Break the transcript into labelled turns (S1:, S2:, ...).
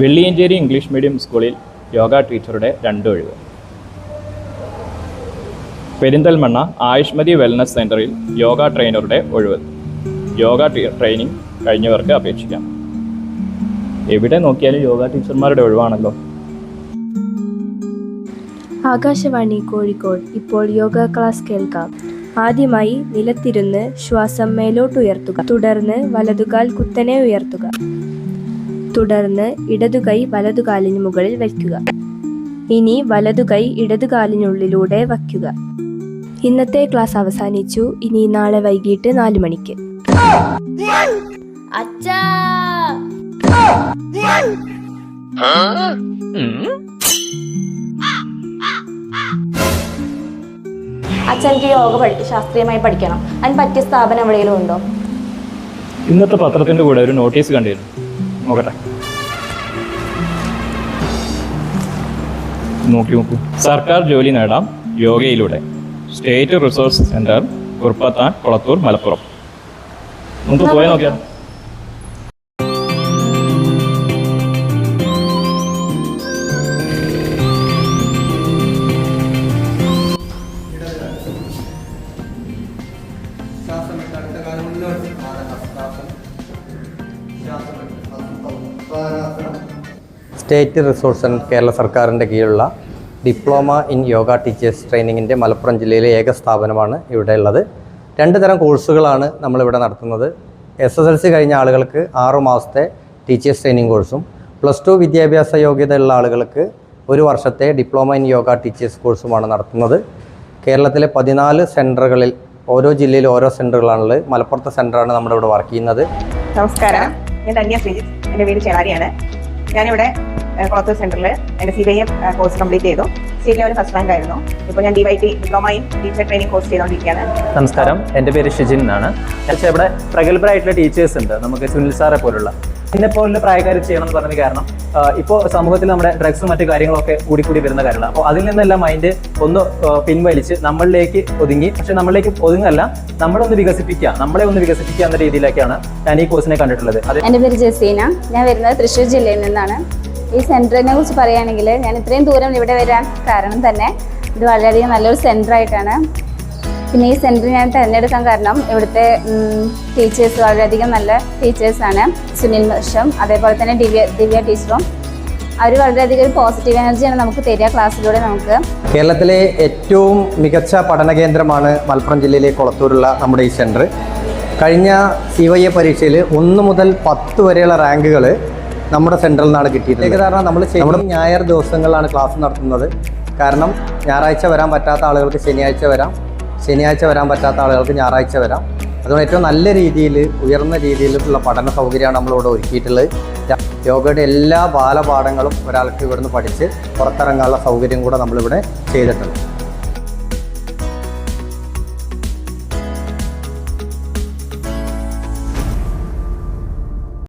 S1: Velliyanchery English medium സ്കൂളിൽ യോഗ ടീച്ചറുടെ രണ്ട് ഒഴിവ് പെരിന്തൽമണ്ണ ആയുഷ്മതി വെൽനസ് സെന്ററിൽ യോഗ ട്രെയിനറുടെ ഒഴിവ്. യോഗ ട്രെയിനിങ് കഴിഞ്ഞവർക്ക് അപേക്ഷിക്കാം. എവിടെ നോക്കിയാലും യോഗ ടീച്ചർമാരുടെ ഒഴിവാണല്ലോ.
S2: ആകാശവാണി കോഴിക്കോട്. ഇപ്പോൾ യോഗ ക്ലാസ് കേൾക്കാം. ആദ്യമായി നിലത്തിരുന്ന് ശ്വാസം മേലോട്ടുയർത്തുക. തുടർന്ന് വലതുകാൽ കുത്തനെ ഉയർത്തുക. തുടർന്ന് ഇടതുകൈ വലതുകാലിന് മുകളിൽ വയ്ക്കുക. ഇനി വലതുകൈ ഇടതുകാലിനുള്ളിലൂടെ വയ്ക്കുക. ഇന്നത്തെ ക്ലാസ് അവസാനിച്ചു. ഇനി നാളെ വൈകിട്ട് നാലു മണിക്ക്.
S3: അച്ഛാ! അച്ഛൻ എനിക്ക് യോഗ പഠി ശാസ്ത്രീയമായി പഠിക്കണം. അതിന് പറ്റിയ സ്ഥാപനം എവിടെയെങ്കിലും ഉണ്ടോ?
S1: ഇന്നത്തെ പത്രത്തിന്റെ കൂടെ ഒരു നോട്ടീസ് കണ്ടിരുന്നു. നോക്കട്ടെ. നോക്കി നോക്കൂ. സർക്കാർ ജോലി നേടാം യോഗയിലൂടെ. സ്റ്റേറ്റ് റിസോഴ്സ് സെന്റർ കുർപ്പത്താൻ കൊളത്തൂർ മലപ്പുറം. നമുക്ക് പോയി നോക്കിയാൽ
S4: ശ്വാസമെടുത്ത് അടുത്ത കാലം മുന്നോട്ട് ആനഹസ്താസനം ശാസ്ത്രം ഉത്ഥാനാസനം സ്റ്റേറ്റ് റിസോഴ്സ് ആൻഡ് കേരള സർക്കാരിന്റെ കീഴിലുള്ള ഡിപ്ലോമ ഇൻ യോഗ ടീച്ചേഴ്സ് ട്രെയിനിങ്ങിന്റെ മലപ്പുറം ജില്ലയിലെ ഏക സ്ഥാപനമാണ് ഇവിടെ ഉള്ളത്. രണ്ട് തരം കോഴ്സുകളാണ് നമ്മളിവിടെ നടത്തുന്നത്. എസ് എസ് എൽ സി കഴിഞ്ഞ ആളുകൾക്ക് ആറു മാസത്തെ ടീച്ചേഴ്സ് ട്രെയിനിങ് കോഴ്സും പ്ലസ് ടു വിദ്യാഭ്യാസ യോഗ്യതയുള്ള ആളുകൾക്ക് ഒരു വർഷത്തെ ഡിപ്ലോമ ഇൻ യോഗ ടീച്ചേഴ്സ് കോഴ്സുമാണ് നടത്തുന്നത്. കേരളത്തിലെ പതിനാല് സെന്ററുകളിൽ ഓരോ ജില്ലയിലും ഓരോ സെന്ററുകളാണുള്ളത്. മലപ്പുറത്തെ സെന്ററാണ് നമ്മുടെ ഇവിടെ വർക്ക് ചെയ്യുന്നത്.
S5: നമസ്കാരം. ഞാൻ എന്റെ പേര് ചേളാരിയാണ് ഞാനിവിടെ ഏഹ്, സെന്ററിൽ എന്റെ C B M course complete ചെയ്തു. സ്റ്റേറ്റ് ലെവൽ ഫസ്റ്റ് റാങ്ക് ആയിരുന്നു ഇപ്പോൾ ഞാൻ D Y T diploma in teacher training course ചെയ്തുകൊണ്ടിരിക്കുകയാണ്.
S6: നമസ്കാരം. എന്റെ പേര് ഷിജിൻ എന്നാണ്. പക്ഷേ ഇവിടെ പ്രഗത്ഭരായിട്ടുള്ള ടീച്ചേഴ്സ് ഉണ്ട്. നമുക്ക് സുനിൽ സാറെ പോലുള്ള എന്നെ പോലുള്ള പ്രായക്കാർ ചെയ്യണം എന്ന് പറഞ്ഞ കാരണം ഇപ്പോൾ സമൂഹത്തിൽ നമ്മുടെ ഡ്രഗ്സും മറ്റു കാര്യങ്ങളൊക്കെ കൂടി കൂടി വരുന്ന കാര്യമാണ് അപ്പോൾ അതിൽ നിന്നെല്ലാം മൈൻഡ് ഒന്ന് പിൻവലിച്ച് നമ്മളിലേക്ക് ഒതുങ്ങി. പക്ഷെ നമ്മളിലേക്ക് ഒതുങ്ങല്ല നമ്മളൊന്ന് വികസിപ്പിക്കുക. നമ്മളെ ഒന്ന് വികസിപ്പിക്കുക എന്ന രീതിയിലേക്കാണ് ഞാൻ ഈ കോഴ്സിനെ കണ്ടിട്ടുള്ളത്.
S7: എന്റെ പേര് ജസീന. ഞാൻ വരുന്നത് തൃശ്ശൂർ ജില്ലയിൽ നിന്നാണ്. ഈ സെന്ററിനെ കുറിച്ച് പറയുകയാണെങ്കിൽ ഞാൻ ഇത്രയും ദൂരം ഇവിടെ വരാൻ കാരണം തന്നെ ഇത് വളരെയധികം നല്ലൊരു സെന്റർ ആയിട്ടാണ് പിന്നെ ഈ സെന്റർ ഞാൻ തിരഞ്ഞെടുക്കാൻ കാരണം ഇവിടുത്തെ ടീച്ചേഴ്സ് വളരെയധികം നല്ല ടീച്ചേഴ്സാണ്. സുനിൽ വർഷം അതേപോലെ തന്നെ ദിവ്യ ദിവ്യ ടീച്ചറും. അവർ വളരെയധികം ഒരു പോസിറ്റീവ് എനർജിയാണ് നമുക്ക് തരിക ക്ലാസ്സിലൂടെ നമുക്ക്.
S4: കേരളത്തിലെ ഏറ്റവും മികച്ച പഠന കേന്ദ്രമാണ് മലപ്പുറം ജില്ലയിലെ കൊളത്തൂരുള്ള നമ്മുടെ ഈ സെന്റർ കഴിഞ്ഞ സി വൈ എ പരീക്ഷയിൽ ഒന്ന് മുതൽ പത്ത് വരെയുള്ള റാങ്കുകൾ നമ്മുടെ സെന്ററിൽ നിന്നാണ് കിട്ടിയിട്ടുള്ളത്. കാരണം നമ്മൾ നമ്മുടെ ഞായർ ദിവസങ്ങളിലാണ് ക്ലാസ് നടത്തുന്നത്. കാരണം ഞായറാഴ്ച വരാൻ പറ്റാത്ത ആളുകൾക്ക് ശനിയാഴ്ച വരാം. ശനിയാഴ്ച വരാൻ പറ്റാത്ത ആളുകൾക്ക് ഞായറാഴ്ച വരാം. അതുകൊണ്ട് ഏറ്റവും നല്ല രീതിയിൽ ഉയർന്ന രീതിയിലുള്ള പഠന സൗകര്യമാണ് നമ്മളിവിടെ ഒരുക്കിയിട്ടുള്ളത്. യോഗയുടെ എല്ലാ ബാലപാഠങ്ങളും ഒരാൾക്ക് ഇവിടുന്ന് പഠിച്ച് പുറത്തിറങ്ങാനുള്ള സൗകര്യം കൂടെ നമ്മളിവിടെ ചെയ്തിട്ടുണ്ട്.